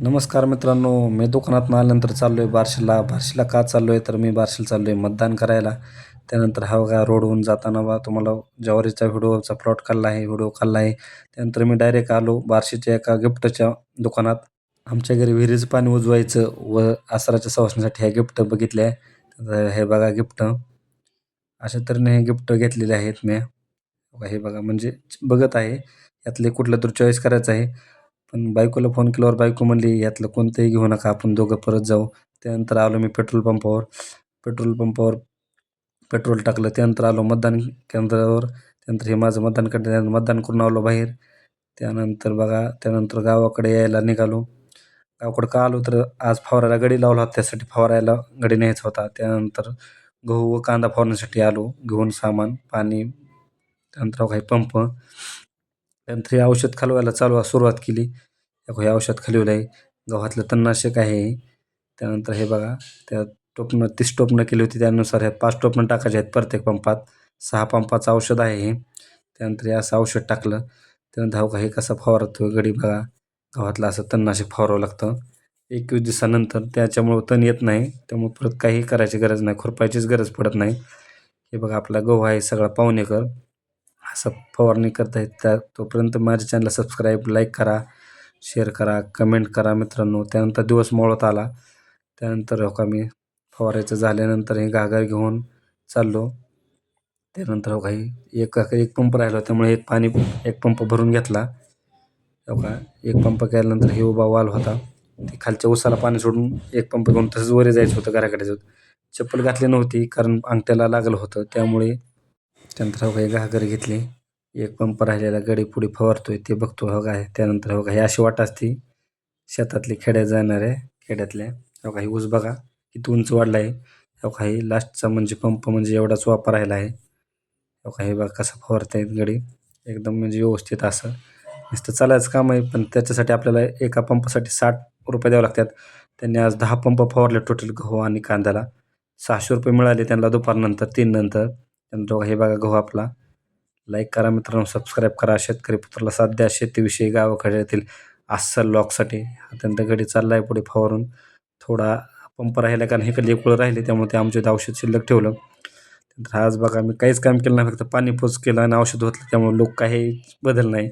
नमस्कार मित्रांनो मी दुकानातून आल्यानंतर चाललो आहे बार्शीला. बार्शीला का चाललो आहे तर मी बार्शीला चाललो आहे मतदान करायला. त्यानंतर हा बघा रोडहून जाताना बा तुम्हाला ज्वारीचा व्हिडिओचा प्लॉट काढला आहे व्हिडिओ काढला आहे. त्यानंतर मी डायरेक्ट आलो बार्शीच्या एका गिफ्टच्या दुकानात. आमच्या घरी विहिरीचं पाणी उजवायचं व आसराच्या सवासण्यासाठी ह्या गिफ्ट बघितल्या आहे हे बघा गिफ्ट. अशा तऱ्हेने हे गिफ्ट घेतलेले आहेत मी हे बघा म्हणजे बघत आहे. यातले कुठलं तर चॉईस करायचं आहे. पण बायकोला फोन केल्यावर बायको म्हणली यातलं कोणतंही घेऊ नका आपण दोघं परत जाऊ. त्यानंतर आलो मी पेट्रोल पंपावर पेट्रोल पंपावर पेट्रोल टाकलं त्यानंतर आलो मतदान केंद्रावर. त्यानंतर हे माझं मतदान केंद्र मतदान करून आलो बाहेर. त्यानंतर बघा त्यानंतर गावाकडे यायला निघालो. गावाकडं का आलो तर आज फवारायला गडी लावला होता त्यासाठी फवारायला गडी न्यायचा होता. त्यानंतर गहू व कांदा फवारण्यासाठी आलो घेऊन सामान पाणी त्यानंतर काही पंप त्यानंतर हे औषध खालवायला चालू सुरुवात केली. हे औषध खालवलं आहे गव्हातलं तणनाशक आहे त्यानंतर हे बघा त्या टोपणं तीस टोपणं केली होती त्यानुसार ह्या पाच टोपणं टाकायचे आहेत प्रत्येक पंपात. सहा पंपाचं औषध आहे हे. त्यानंतर हे असं औषध टाकलं. त्यानंतर हो हे कसं फवारतो गडी बघा. गव्हातलं असं तणनाशक फवारावं लागतं. एकवीस दिवसानंतर त्याच्यामुळं तण येत नाही. त्यामुळे परत काही करायची गरज नाही. खुरपायचीच गरज पडत नाही. हे बघा आपला गहू आहे सगळा पाहुणेकर असं फवारणी करता येत त्या तोपर्यंत माझ्या चॅनलला सबस्क्राईब लाईक करा शेअर करा कमेंट करा मित्रांनो. त्यानंतर दिवस मोळत आला. त्यानंतर हो का मी फवारायचं झाल्यानंतर हे घागर घेऊन चाललो. त्यानंतर हो काही एक एक पंप राहिला त्यामुळे एक पाणी एक पंप भरून घेतला. हो का एक पंप केल्यानंतर हे उभा वाल होता. ते खालच्या उसाला पाणी सोडून एक पंप घेऊन तसंच वरे जायचं होतं घराकडे जाऊन चप्पल घातली नव्हती कारण अंगठ्याला लागलं होतं. त्यामुळे त्यानंतर हो काही घागर घेतली. एक पंप राहिलेला गडी पुढे फवारतोय ते बघतो हो काय. त्यानंतर हो काही अशी वाट असती. शेतातली खेड्यात जाणाऱ्या खेड्यातल्या. हो काही ऊस बघा किती उंच वाढला आहे हो काही लास्टचा म्हणजे पंप म्हणजे एवढाच वापर राहिला आहे. हो काही बघा कसं फवारता येत गडी. एकदम म्हणजे व्यवस्थित असं. नुसतं चालायचं काम आहे पण त्याच्यासाठी आपल्याला एका पंपासाठी साठ रुपये द्यावे लागतात. त्यांनी आज दहा पंप फवारले टोटल गहू आणि कांद्याला. सहाशे रुपये मिळाले त्यांना दुपारनंतर तीन नंतर. त्यानंतर हे बघा गहू आपला. लाईक करा मित्रांनो सबस्क्राईब करा. शेतकरी पुत्राला सध्या शेतीविषयी गावाकडे अस्सल लॉकसाठी. अत्यंत गडी चालला आहे पुढे फवारून. थोडा पंप राहिला कारण हे कधी कुळं राहिले त्यामुळे ते आमच्या औषध शिल्लक ठेवलं. त्यानंतर आज बघा मी काहीच काम केलं नाही फक्त पाणी पोच केलं आणि औषध होतलं त्यामुळे लोक काही बदल नाही.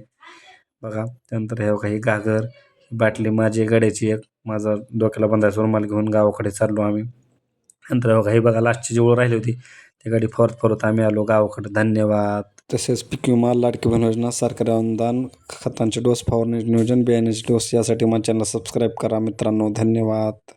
बघा त्यानंतर हे काही घागर बाटली माझी गाड्याची एक. माझा डोक्याला बंधायचा रुमाल घेऊन गावाकडे चाललो आम्ही. नंतर बघा हे बघा लास्टची जवळ राहिली होती ती गाडी फरत फरत आम्ही आलो गावाकडे. धन्यवाद. तसेच पीक विमा लाडकी बहीण योजना सरकारी अनुदान खतांचे डोस फवारणी नियोजन बियाण्याचे डोस यासाठी माझ्या चॅनल सबस्क्राईब करा मित्रांनो. धन्यवाद.